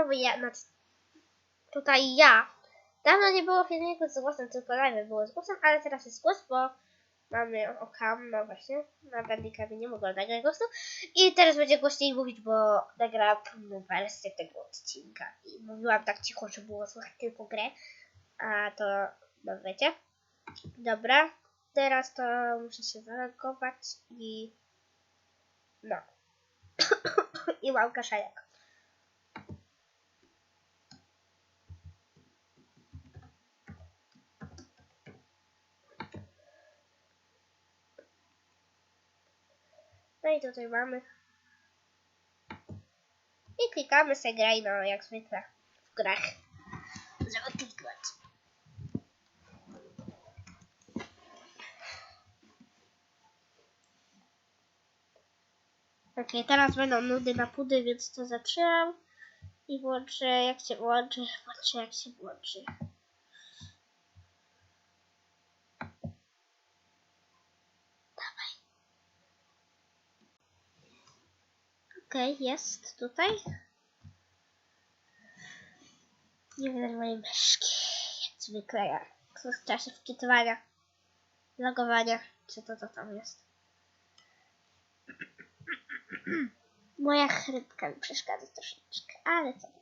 znowu ja, nad, tutaj ja. Dawno nie było filmiku z głosem, tylko live było z głosem, ale teraz jest głos, bo mamy okam, no właśnie, na Bandicamie nie mogę nagrać głosu. I teraz będzie głośniej mówić, bo nagrałam próbną wersję tego odcinka. I mówiłam tak cicho, że było słychać tylko grę. A to, no wiecie. Dobra, teraz to muszę się zalogować i... No. I mam kaszajek. I tutaj mamy. I klikamy sobie graj, no jak zwykle w grach. Żeby kliknąć. Ok, teraz będą nudy na pudy, więc to zatrzymam. I włączę jak się włączy. Włączę jak się włączy. Okej, jest tutaj. Nie wiem mojej myszki. Jak zwykle ja. W czasie wczytywania, logowania, czy to co tam jest. Moja chrypka mi przeszkadza troszeczkę, ale co?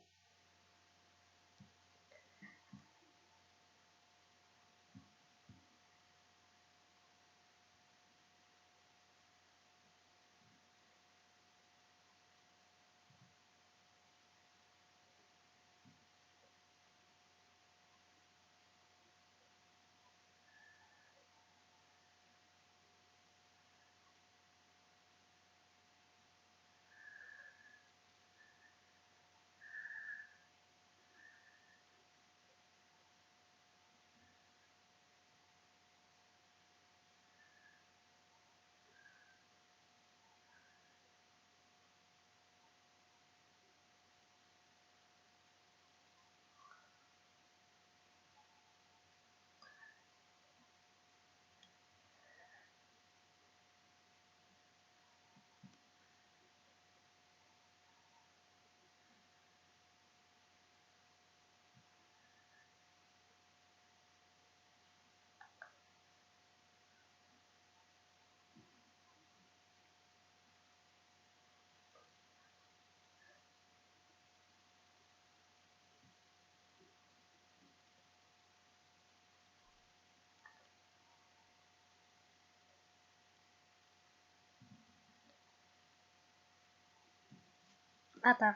Ata.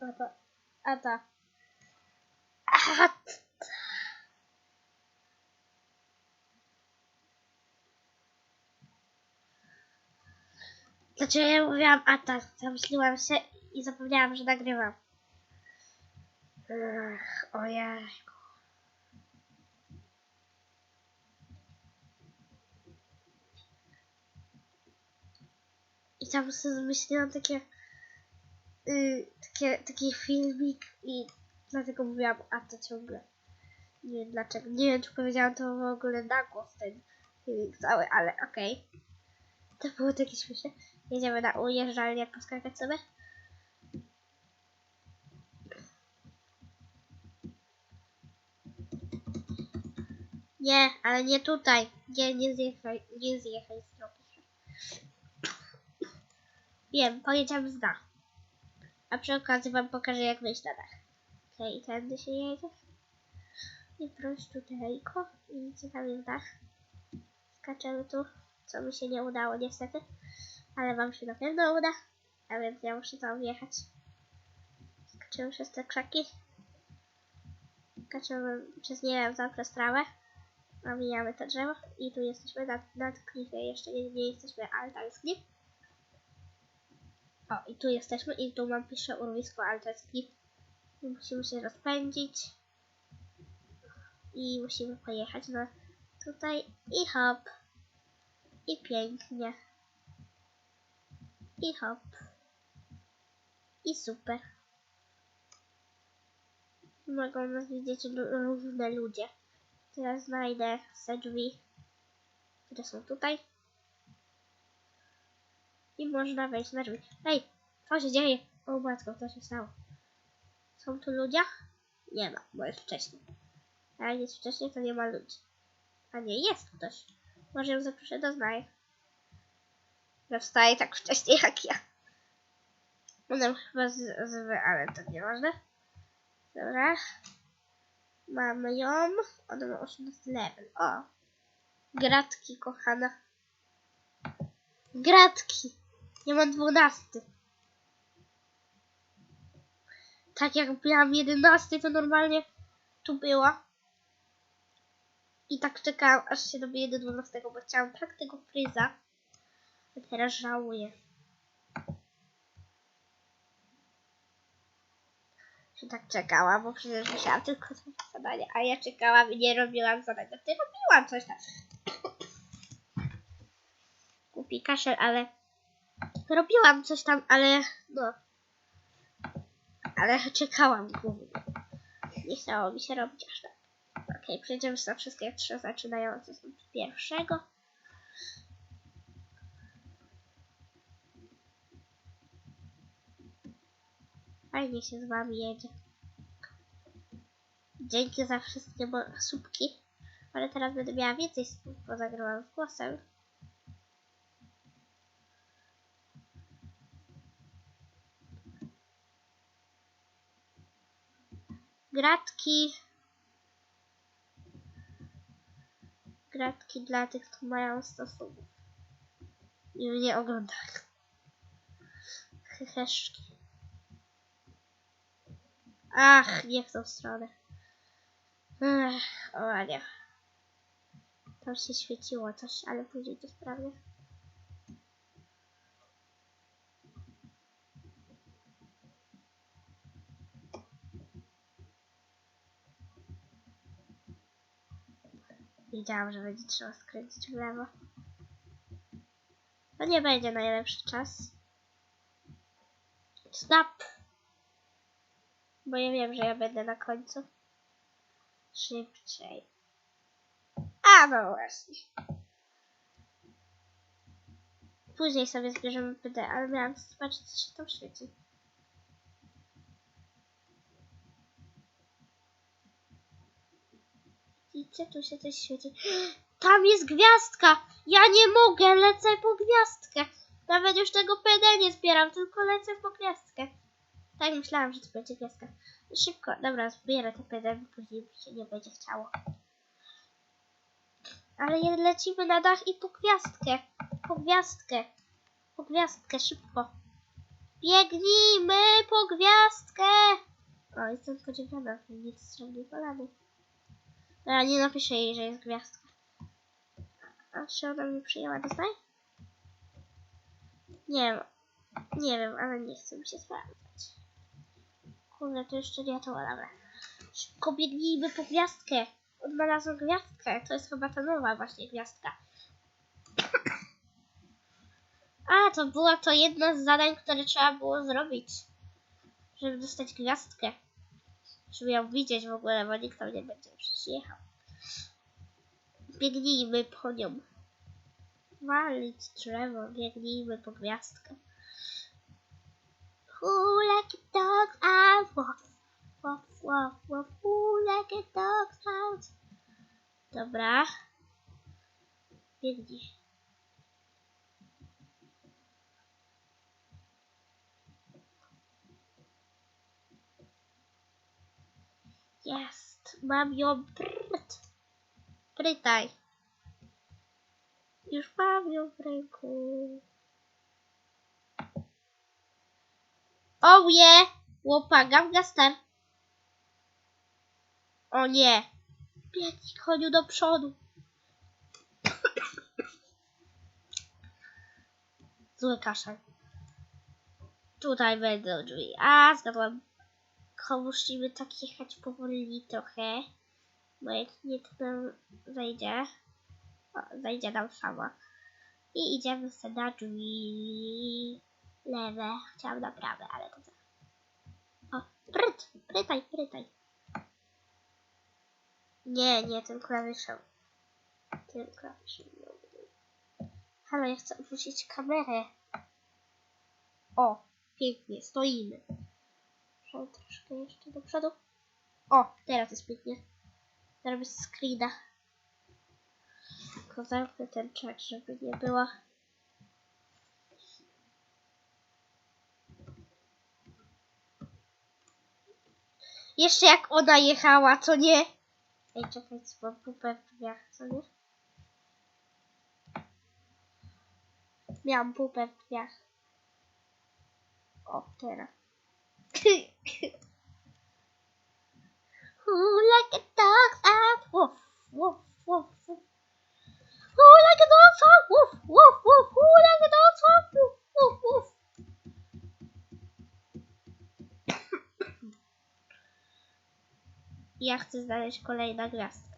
Ata. Ata. At. Znaczy ja mówiłam Ata, zamyśliłam się i zapomniałam, że nagrywam. Ech, ojej. I tam sobie zamyśliłam takie y, takie, taki filmik i dlatego mówiłam a to ciągle. Nie wiem dlaczego. Nie wiem, czy powiedziałam to w ogóle na głos ten filmik cały, ale okej. To było takie śmieszne. Jedziemy na ujeżdżalnię poskakać sobie. Nie, ale nie tutaj. Nie, nie zjechaj, nie zjechaj z drogi. Wiem, pojedziemy z dachu. A przy okazji wam pokażę jak wyjść na dach. Okej, okay, tędy się jedzie. I prościuteńko. Widzicie, tam jest dach. Skaczemy tu, co mi się nie udało niestety. Ale wam się na pewno uda. A więc ja muszę tam wjechać. Skaczemy przez te krzaki. Skaczemy przez, nie wiem, tam przez trawę. Omijamy to drzewo. I tu jesteśmy nad, nad klifie. Jeszcze nie, nie jesteśmy, ale tam jest klif. O, i tu jesteśmy i tu mam pisze urwisko. I musimy się rozpędzić. I musimy pojechać na tutaj i hop. I pięknie. I hop. I super. Mogą nas widzieć różne ludzie. Teraz znajdę te drzwi, które są tutaj. I można wejść na drzwi. Ej, co się dzieje? O matko, co się stało? Są tu ludzie? Nie ma, bo jest wcześniej. A jak jest wcześniej, to nie ma ludzi. A nie, jest ktoś. Może ją zaproszę do znaj. Że wstaje tak wcześnie jak ja. Ona chyba z, z ale to nie ważne. Dobra. Mamy ją. Ona ma 18 level. O. Gratki, kochana. Gratki. Ja mam 12. Tak jak miałam 11, to normalnie tu była. I tak czekałam, aż się dobiję do 12, bo chciałam tak tego fryza. A teraz żałuję. Że tak czekałam, bo przecież musiałam tylko zrobić zadanie, a ja czekałam i nie robiłam zadania. Ty robiłam coś tam. Głupi kaszel, ale robiłam coś tam, ale no. Ale czekałam głównie. Nie chciało mi się robić aż tak. Okej, przejdziemy na wszystkie trzy zaczynające z pierwszego. Fajnie się z wami jedzie. Dzięki za wszystkie słupki. Ale teraz będę miała więcej słupków, bo zagrałam głosem. Gratki. Gratki dla tych, co mają stosunków. I mnie oglądają. Heheszki. Ach, nie w tą stronę. Ech, o nie. Tam się świeciło coś, ale później to sprawdzę. Wiedziałam, że będzie trzeba skręcić w lewo. To nie będzie najlepszy czas. Stop! Bo ja wiem, że ja będę na końcu. Szybciej. A no właśnie. Później sobie zbierzemy PD, ale miałam zobaczyć, co się tam świeci. Widzicie, tu się coś świeci. Tam jest gwiazdka! Ja nie mogę, lecę po gwiazdkę. Nawet już tego PD nie zbieram, tylko lecę po gwiazdkę. Tak myślałam, że to będzie gwiazdka. Szybko, dobra, zbierę te PD, bo później się nie będzie chciało. Ale lecimy na dach i po gwiazdkę. Po gwiazdkę. Po gwiazdkę, szybko. Biegnijmy po gwiazdkę! O, jestem podziwiona, nic strzemnej polany. Dobra, nie napiszę jej, że jest gwiazdka. A czy ona mnie przyjęła znaj? Nie wiem. Nie wiem, ale nie chcę mi się sprawdzać. Kurde, to jeszcze nie to, dobra. Szybko biegnijmy po gwiazdkę. Odnalazłam gwiazdkę. To jest chyba ta nowa właśnie gwiazdka. A, to było to jedno z zadań, które trzeba było zrobić. Żeby dostać gwiazdkę. Żeby ją widzieć w ogóle, bo nikt tam nie będzie przyjechał. Biegnijmy po nią. Walić drzewo, biegnijmy po gwiazdkę. Who like a dog out, wof, wof, wof, who like a dog out. Dobra. Biegnij. Jest. Mam ją. Pryt. Prytaj. Już mam ją w ręku. O nie! Łopaga w gaster. O nie! Biegnij koniu do przodu. Zły kaszel. Tutaj będą drzwi. A, zgadłam. Tylko musimy tak jechać powoli trochę. Bo jak nie, to nam zajdzie. O, zajdzie nam sama. I idziemy sobie na drzwi. Lewe. Chciałam na prawe, ale to tak. O, pryt, prytaj, prytaj. Nie, nie, tym klawiszem. Tym klawiszem. Halo, ja chcę wrócić kamerę. O, pięknie, stoimy. Czekaj troszkę jeszcze do przodu. O, teraz jest pięknie. Zrobię screena. Tylko zamknę ten czat, żeby nie było. Jeszcze jak ona jechała, co nie? Ej, czekaj, mam pupę w drzwiach, co nie? Miałam pupę w drzwiach. O, teraz. Who like a dog's out? Woof, woof, woof, woof. Who like a dog's out? Woof, woof, woof. Who like a dog's out? Woof, woof, woof. Ja chcę znaleźć kolejną gwiazdkę.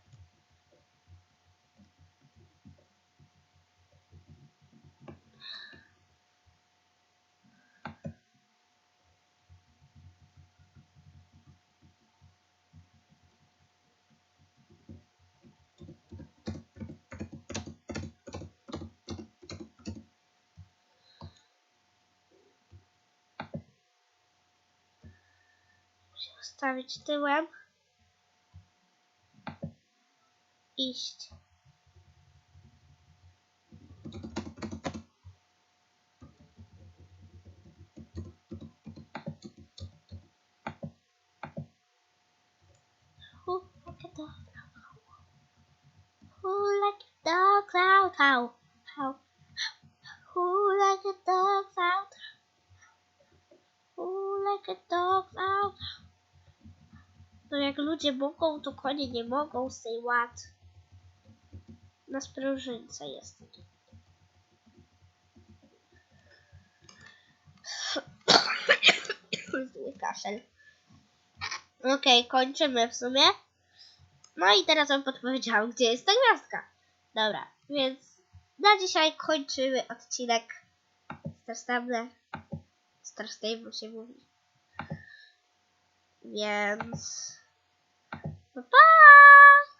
Muszę ustawić tyłem. Iść. Who like a dog? Who like a dog? How? How? How? Who like a dog? Out? Who like a dog? Out? No ludzie mogą, to konie nie mogą, say what? Na sprężynce jest. Zły kaszel. Okej, kończymy w sumie. No i teraz wam podpowiedziałam, gdzie jest ta gwiazdka. Dobra, więc na dzisiaj kończymy odcinek Star Stable. Star się mówi. Więc... Bye.